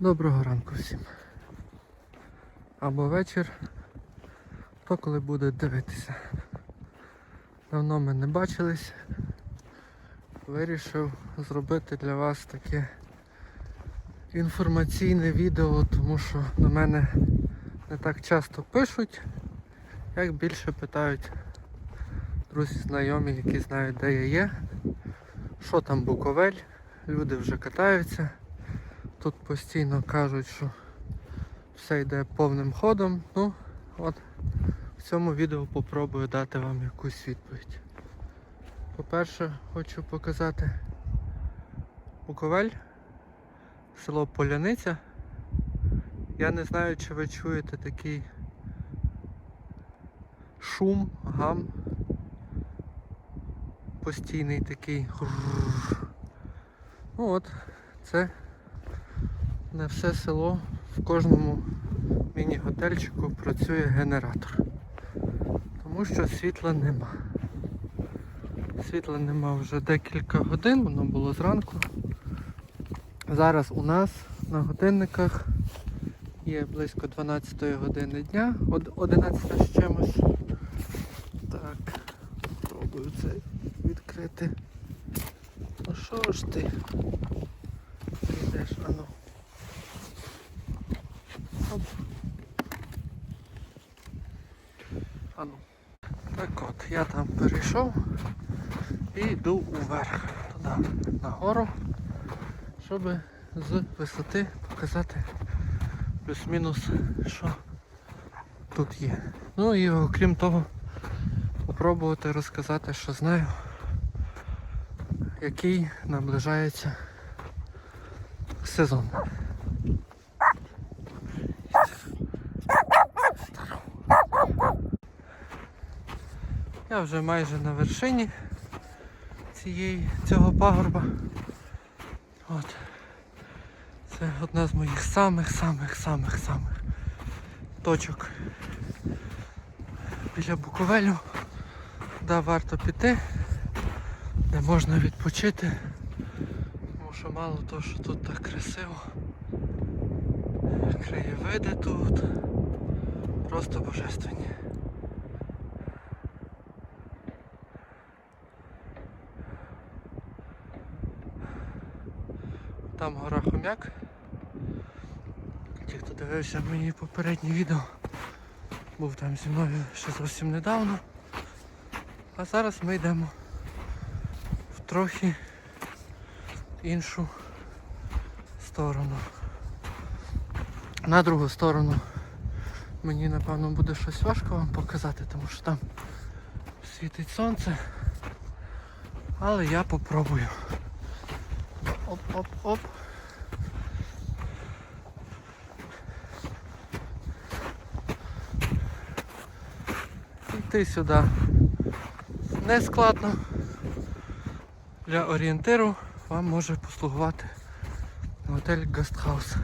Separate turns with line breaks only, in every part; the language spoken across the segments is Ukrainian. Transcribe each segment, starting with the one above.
Доброго ранку всім. Або вечір, то коли буде дивитися. Давно ми не бачились. Вирішив зробити для вас таке інформаційне відео, тому що до мене не так часто пишуть, як більше питають друзі знайомі, які знають, де я є, що там Буковель, люди вже катаються. Тут постійно кажуть, що все йде повним ходом. Ну, от в цьому відео попробую дати вам якусь відповідь. По-перше, хочу показати Буковель, село Поляниця. Я не знаю, чи ви чуєте такий шум, гам. Постійний такий. Ну от, це на все село в кожному міні-готельчику працює генератор. Тому що світла нема. Світла нема вже декілька годин, воно було зранку. Зараз у нас на годинниках є близько 12 години дня, од- 11 з чимось. Так, спробую це відкрити. Ну що ж ти? Я там перейшов і йду уверх, туди, нагору, щоб з висоти показати плюс-мінус, що тут є. Ну і окрім того, попробувати розказати, що знаю, який наближається сезон. Я вже майже на вершині цієї, цього пагорба. От. Це одна з моїх самих-самих-самих-самих точок біля Буковелю, де варто піти, де можна відпочити. Тому що мало того, що тут так красиво. Краєвиди тут просто божественні. Там гора Хомяк. Ті, хто дивився мені попереднє відео, був там зі мною ще зовсім недавно. А зараз ми йдемо в трохи іншу сторону. На другу сторону мені напевно буде щось важко вам показати, тому що там світить сонце. Але я попробую. Оп-оп-оп. Йти сюди не складно. Для орієнтиру вам може послугувати готель Гастхаус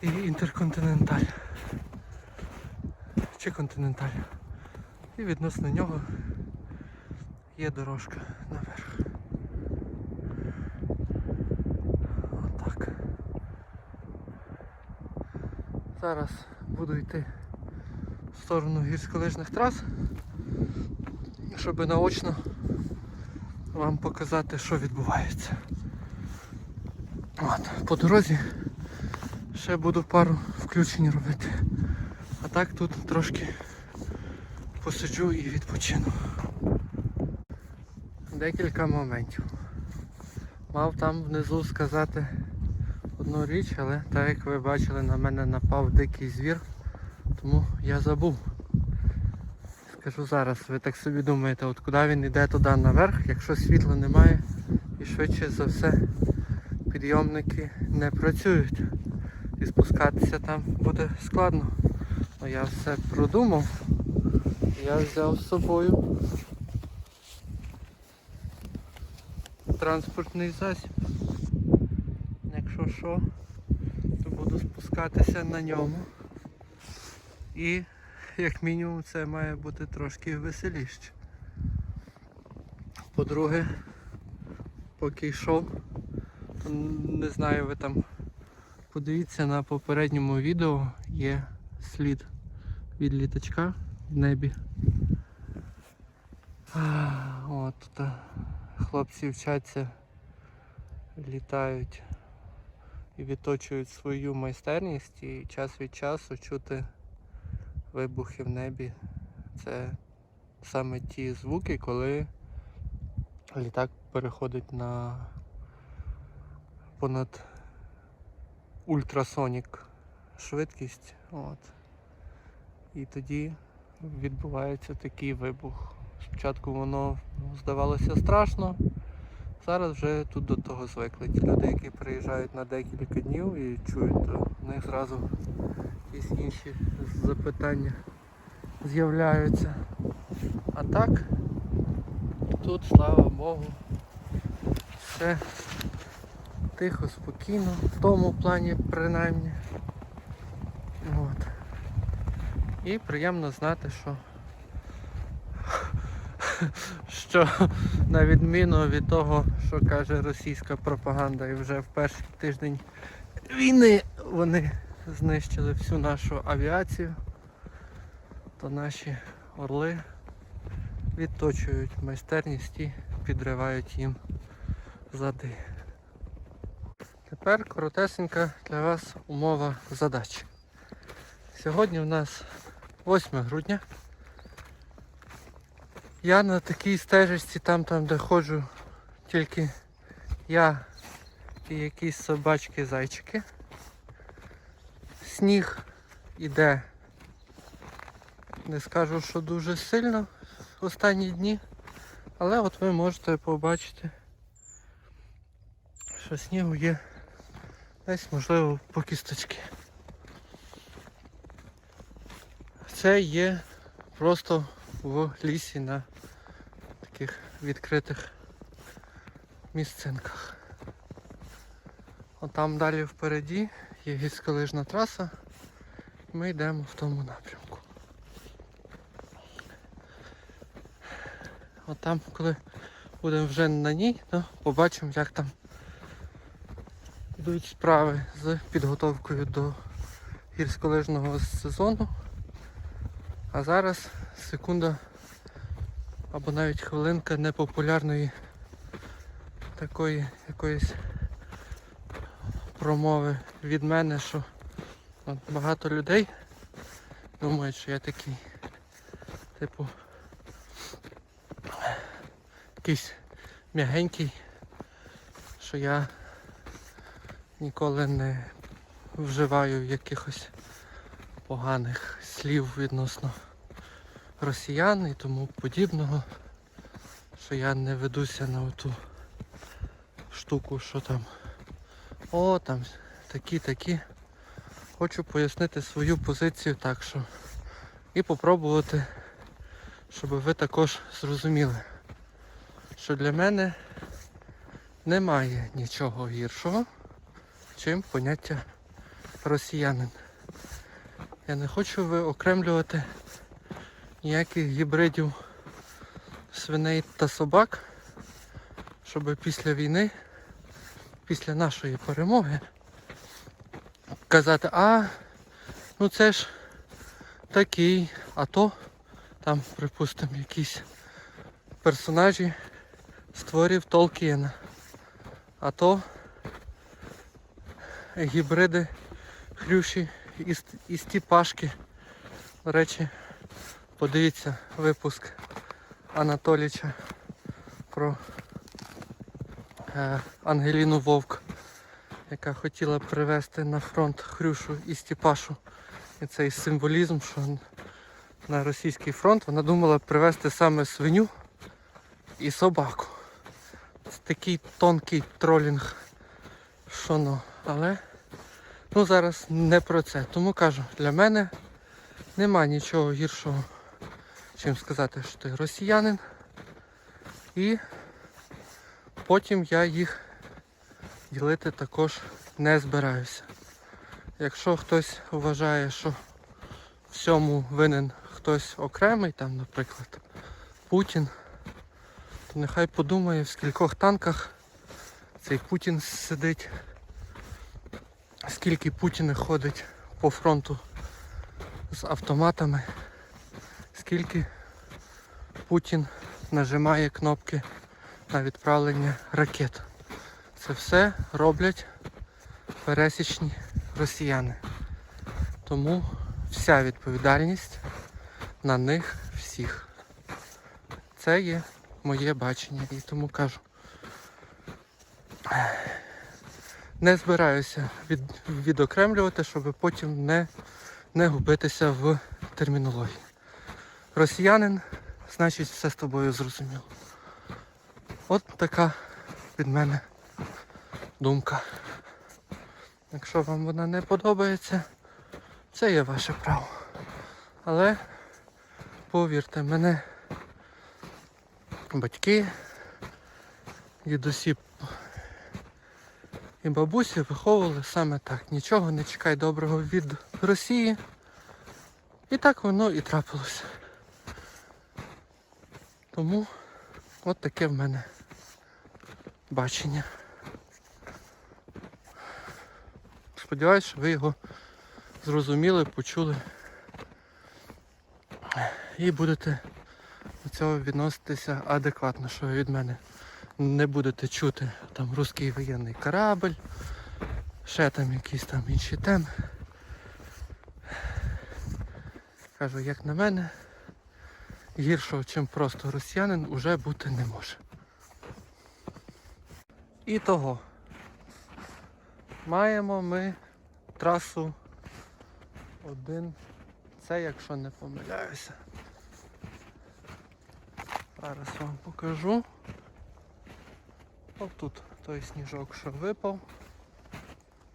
і Інтерконтиненталь. Чи континенталь. І відносно нього є дорожка наверх. Отак. Зараз буду йти в сторону гірськолижних трас, щоб наочно вам показати, що відбувається. От, по дорозі ще буду пару включень робити. А так тут трошки посиджу і відпочину. Декілька моментів. Мав там внизу сказати одну річ, але так як ви бачили, на мене напав дикий звір, тому я забув. Скажу зараз, ви так собі думаєте, от куди він йде туди наверх, якщо світла немає і швидше за все підйомники не працюють. І спускатися там буде складно. Ну я все продумав. Я взяв з собою транспортний засіб. Що, то буду спускатися на ньому. І як мінімум це має бути трошки веселіше. По-друге, поки йшов, то не знаю, ви там Подивіться на попередньому відео є слід від літачка в небі. От хлопці вчаться, літають і відточують свою майстерність і час від часу чути вибухи в небі. Це саме ті звуки, коли літак переходить на понад ультрасонік швидкість. От. І тоді відбувається такий вибух. Спочатку воно здавалося страшно, зараз вже тут до того звикли. Ті люди, які приїжджають на декілька днів і чують, то в них зразу якісь інші запитання з'являються. А так, тут, слава Богу, все тихо, спокійно, в тому плані принаймні. От. І приємно знати, що що на відміну від того, що каже російська пропаганда, і вже в перший тиждень війни вони знищили всю нашу авіацію, то наші орли відточують майстерність і підривають їм зади. Тепер коротесенька для вас умова задач. Сьогодні у нас 8 грудня. Я на такій стежечці, там, там де ходжу, тільки я і якісь собачки-зайчики. Сніг іде, не скажу, що дуже сильно в останні дні, але от ви можете побачити, що снігу є десь можливо по кісточки. Це є просто в лісі на таких відкритих місцинках. От там далі впереді є гірськолижна траса. Ми йдемо в тому напрямку. От там, коли будемо вже на ній, то побачимо, як там йдуть справи з підготовкою до гірськолижного сезону. А зараз секунда. Або навіть хвилинка непопулярної такої якоїсь промови від мене, що от багато людей думають, що я такий, типу, якийсь м'ягенький, що я ніколи не вживаю якихось поганих слів відносно росіян і тому подібного, що я не ведуся на ту штуку, що там о, там такі-такі. Хочу пояснити свою позицію так, що і попробувати, щоб ви також зрозуміли, що для мене немає нічого гіршого, чим поняття росіянин. Я не хочу виокремлювати ніяких гібридів свиней та собак, щоб після війни, після нашої перемоги казати, а, ну це ж такий, а то там, припустимо, якісь персонажі створів Толкіна. А то гібриди хрюші і стіпашки. До речі, подивіться випуск Анатоліча про е, Ангеліну Вовк, яка хотіла привезти на фронт Хрюшу і Стіпашу. І цей символізм, що на російський фронт вона думала привезти саме свиню і собаку. Це такий тонкий тролінг, що ну, але ну зараз не про це. Тому кажу, для мене нема нічого гіршого, чим сказати, що ти росіянин. І потім я їх ділити також не збираюся. Якщо хтось вважає, що всьому винен хтось окремий, там, наприклад, Путін, то нехай подумає, в скількох танках цей Путін сидить, скільки Путін ходить по фронту з автоматами, скільки Путін нажимає кнопки на відправлення ракет. Це все роблять пересічні росіяни. Тому вся відповідальність на них всіх. Це є моє бачення і тому кажу. Не збираюся від, відокремлювати, щоб потім не, не губитися в термінології. Росіянин, значить все з тобою зрозуміло. От така від мене думка. Якщо вам вона не подобається, це є ваше право. Але повірте, мене батьки, дідусі і бабусі виховували саме так. Нічого не чекай доброго від Росії. І так воно і трапилося. Тому от таке в мене бачення. Сподіваюсь, що ви його зрозуміли, почули і будете до цього відноситися адекватно, що від мене не будете чути там русський воєнний корабль, ще там якісь там інші теми. Кажу, як на мене, гіршого, ніж просто росіянин, уже бути не може. І того. Маємо ми трасу один. Це якщо не помиляюся. Зараз вам покажу. Ось тут той сніжок, що випав.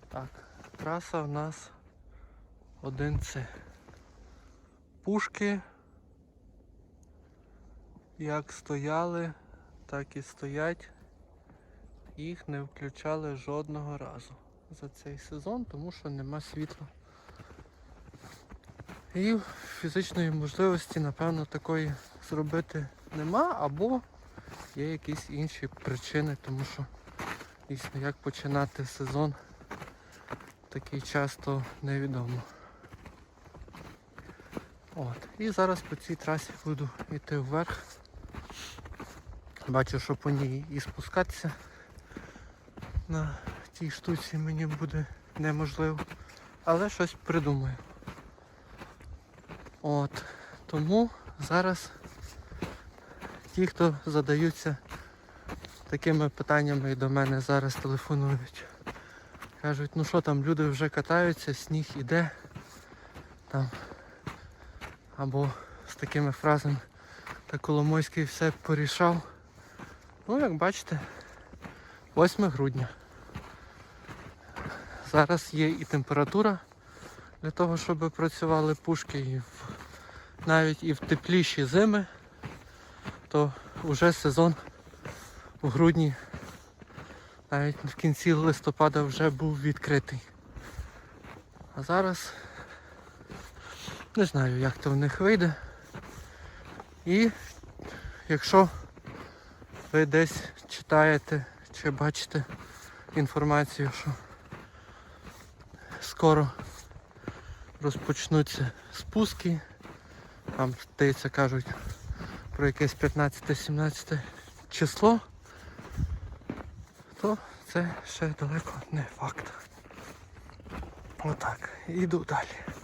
Так, траса в нас 1С. Пушки як стояли, так і стоять. Їх не включали жодного разу за цей сезон, тому що нема світла. І фізичної можливості, напевно, такої зробити нема, або є якісь інші причини, тому що дійсно як починати сезон такий часто невідомо. От. І зараз по цій трасі буду йти вверх. Бачу, що по ній і спускатися на тій штуці мені буде неможливо. Але щось придумаю. От. Тому зараз ті, хто задаються такими питаннями і до мене зараз телефонують. Кажуть, ну що там, люди вже катаються, сніг іде. Там. Або з такими фразами та Коломойський все порішав. Ну, як бачите, 8 грудня. Зараз є і температура для того, щоб працювали пушки і в, навіть і в тепліші зими, то вже сезон в грудні, навіть в кінці листопада вже був відкритий. А зараз не знаю як то в них вийде. І якщо ви десь читаєте чи бачите інформацію, що скоро розпочнуться спуски. Там, здається, кажуть про якесь 15-17 число, то це ще далеко не факт. Отак, іду далі.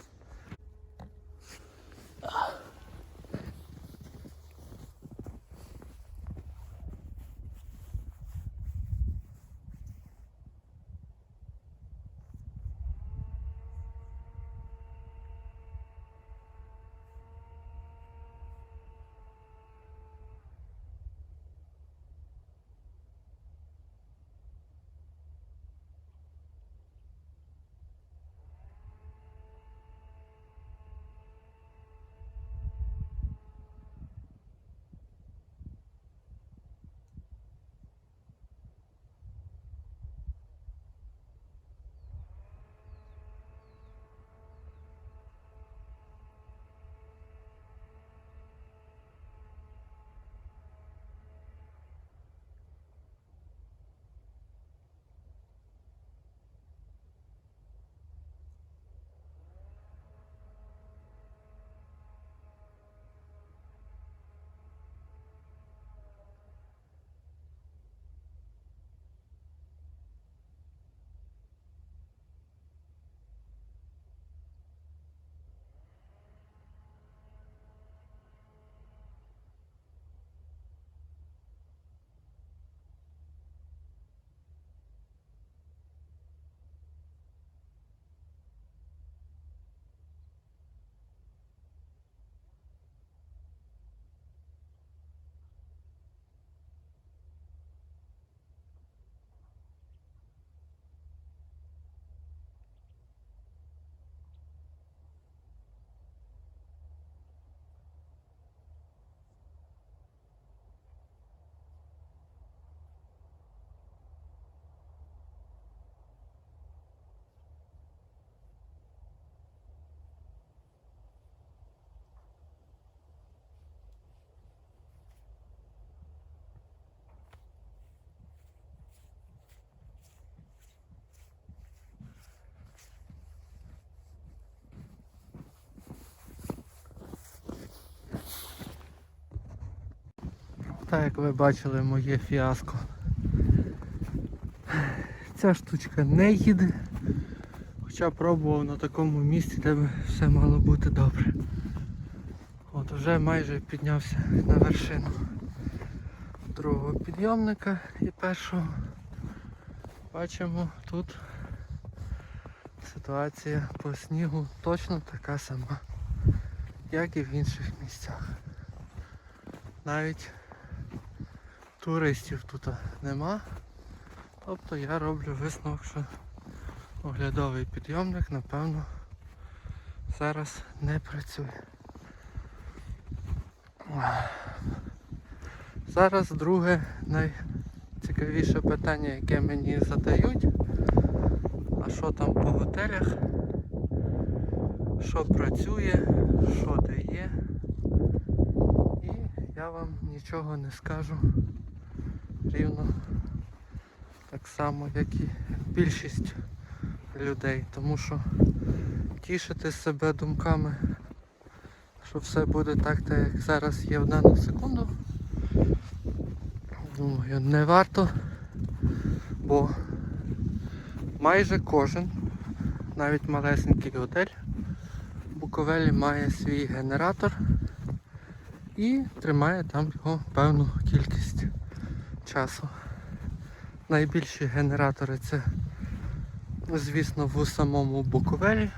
Так як ви бачили моє фіаско. Ця штучка не їде. Хоча пробував на такому місці, де все мало бути добре. От вже майже піднявся на вершину другого підйомника і першого. Бачимо тут ситуація по снігу точно така сама, як і в інших місцях. Навіть туристів тут нема. Тобто я роблю висновок, що оглядовий підйомник, напевно, зараз не працює. Зараз друге найцікавіше питання, яке мені задають. А що там по готелях? Що працює, що дає. І я вам нічого не скажу рівно так само, як і більшість людей. Тому що тішити себе думками, що все буде так, так як зараз є в дану секунду. Думаю, не варто, бо майже кожен, навіть малесенький готель Буковелі має свій генератор і тримає там його певну кількість часу. Найбільші генератори це, звісно, в самому Буковелі.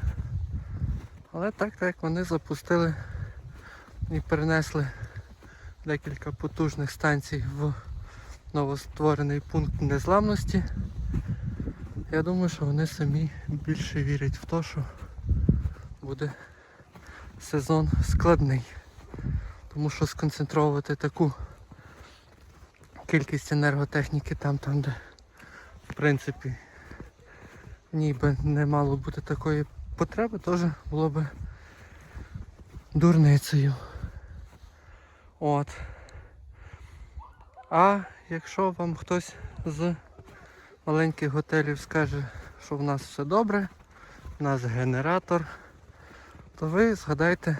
Але так, так вони запустили і перенесли декілька потужних станцій в новостворений пункт незламності. Я думаю, що вони самі більше вірять в те, що буде сезон складний. Тому що сконцентровувати таку кількість енерготехніки там, там де в принципі ніби не мало бути такої потреби, теж було би дурницею. От. А якщо вам хтось з маленьких готелів скаже, що в нас все добре, в нас генератор, то ви згадайте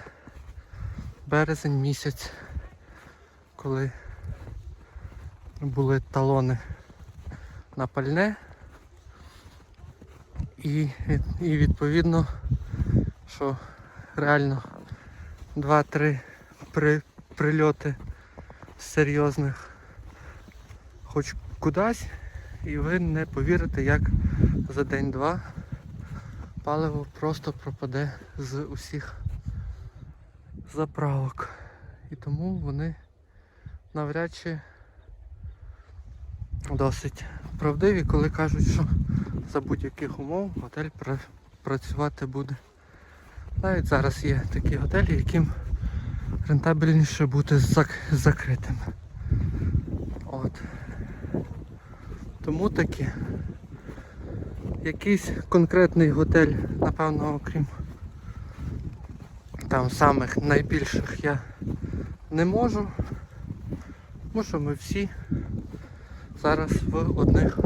березень місяць, коли були талони на пальне і, і відповідно, що реально 2-3 при, прильоти серйозних хоч кудись і ви не повірите, як за день-два паливо просто пропаде з усіх заправок. І тому вони навряд чи досить правдиві, коли кажуть, що за будь-яких умов готель пра- працювати буде. Навіть зараз є такі готелі, яким рентабельніше бути зак- закритим. От. Тому таки якийсь конкретний готель, напевно, окрім там самих найбільших я не можу. Тому що ми всі зараз в одних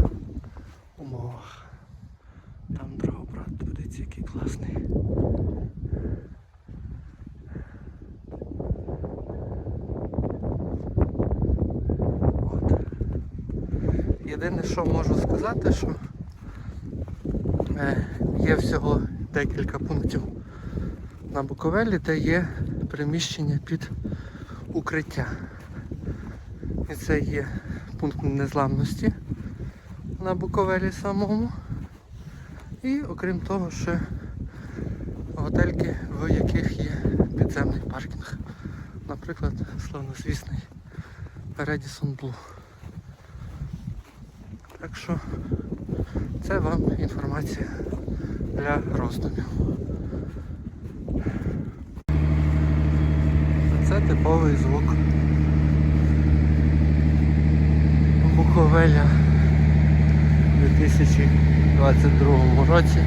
умовах. Там драгобрат, подивіться, який класний. От. Єдине, що можу сказати, що е, є всього декілька пунктів на Буковелі, де є приміщення під укриття. І це є пункт незламності на Буковелі самому. І окрім того, ще готельки, в яких є підземний паркінг. Наприклад, славнозвісний Redison Blue. Так що це вам інформація для роздумів. Це типовий звук Буковеля у 2022 році.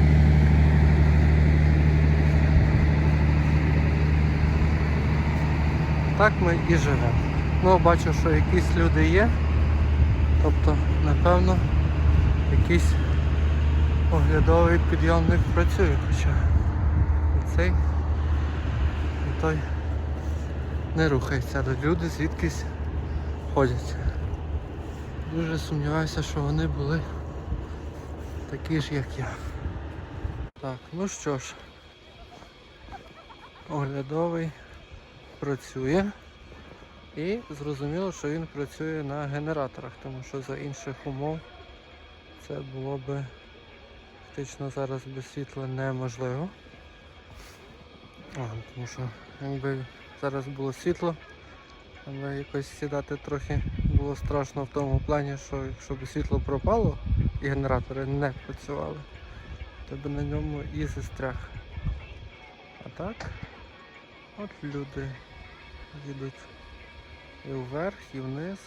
Так ми і живемо. Ну, бачу, що якісь люди є. Тобто, напевно, якийсь оглядовий підйомник працює, хоча цей і той не рухається, але люди звідкись ходять. Дуже сумніваюся, що вони були такі ж, як я. Так, ну що ж, оглядовий працює. І зрозуміло, що він працює на генераторах, тому що за інших умов це було би фактично зараз без світла неможливо. А, тому що якби зараз було світло, але якось сідати трохи було страшно в тому плані, що якщо б світло пропало і генератори не працювали, то би на ньому і застряг. А так, от люди їдуть і вверх, і вниз.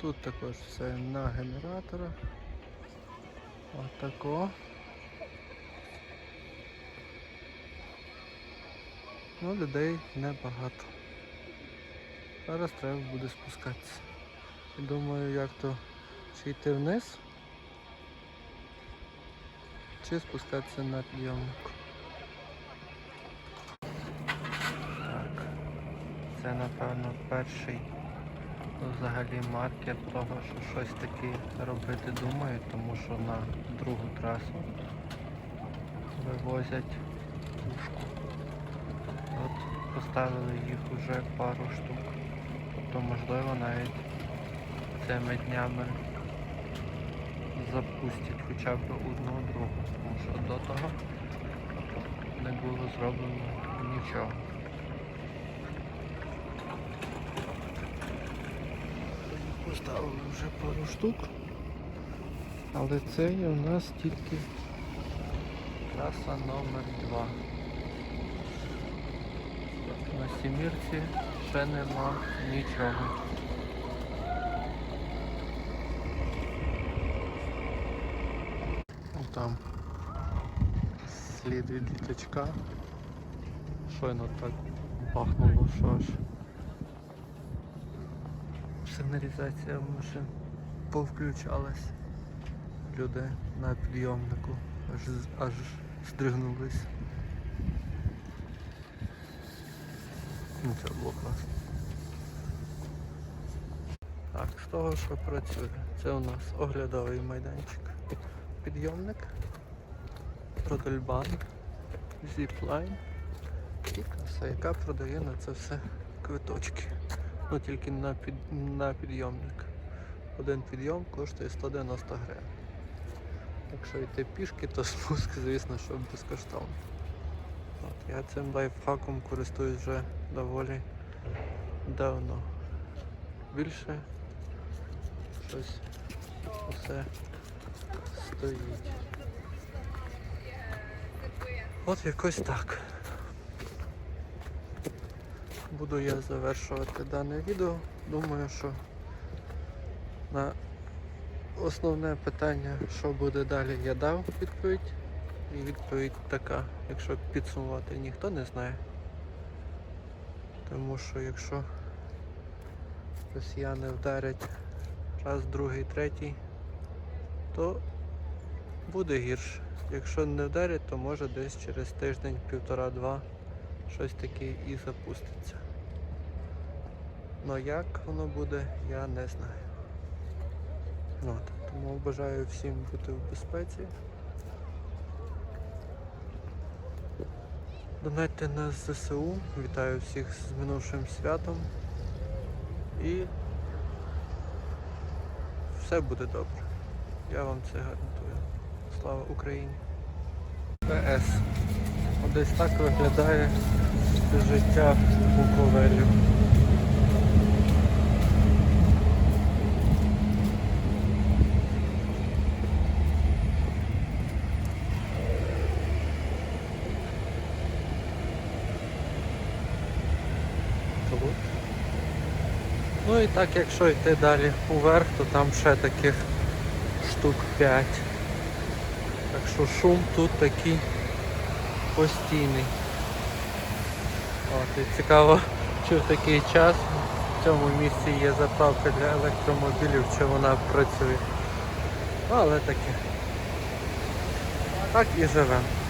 Тут також все на генераторах. Отако. Ну, людей небагато. Зараз треба буде спускатися. Думаю, як то чи йти вниз, чи спускатися на підйомнику. Так, це напевно перший взагалі маркер того, що щось таке робити думають, тому що на другу трасу вивозять пушку. От поставили їх уже пару штук. Тобто можливо навіть цими днями запустять хоча б одну другу, тому що до того не було зроблено нічого. Поставили вже пару штук, але це є у нас тільки траса номер 2 На сімірці ще нема нічого. Ну, Там слід від літачка. Щойно так бахнуло, що аж сигналізація машин повключалась. Люди на підйомнику аж, аж здригнулись. Це було. Так, з того, що працює, це у нас оглядовий майданчик. Підйомник, Родельбан, зіплайн і каса, яка продає на це все квиточки. Ну тільки на, під, на підйомник. Один підйом коштує 190 гривень. Якщо йти пішки, то спуск, звісно, що безкоштовно. От, я цим лайфхаком користуюсь вже доволі давно. Більше щось усе стоїть. От якось так. Буду я завершувати дане відео. Думаю, що на основне питання, що буде далі, я дав відповідь. І відповідь така, якщо підсумувати, ніхто не знає. Тому що якщо росіяни вдарять раз, другий, третій, то буде гірше. Якщо не вдарять, то може десь через тиждень, півтора-два щось таке і запуститься. Но як воно буде, я не знаю. От, тому бажаю всім бути в безпеці. Донайте на ЗСУ. Вітаю всіх з минувшим святом. І все буде добре. Я вам це гарантую. Слава Україні! ПС. Десь так виглядає життя Буковелю. Тут. Ну і так, якщо йти далі уверх, то там ще таких штук 5. Так що шум тут такий постійний. От, і цікаво, чи в такий час в цьому місці є заправка для електромобілів, чи вона працює. Але таке. Так і живемо.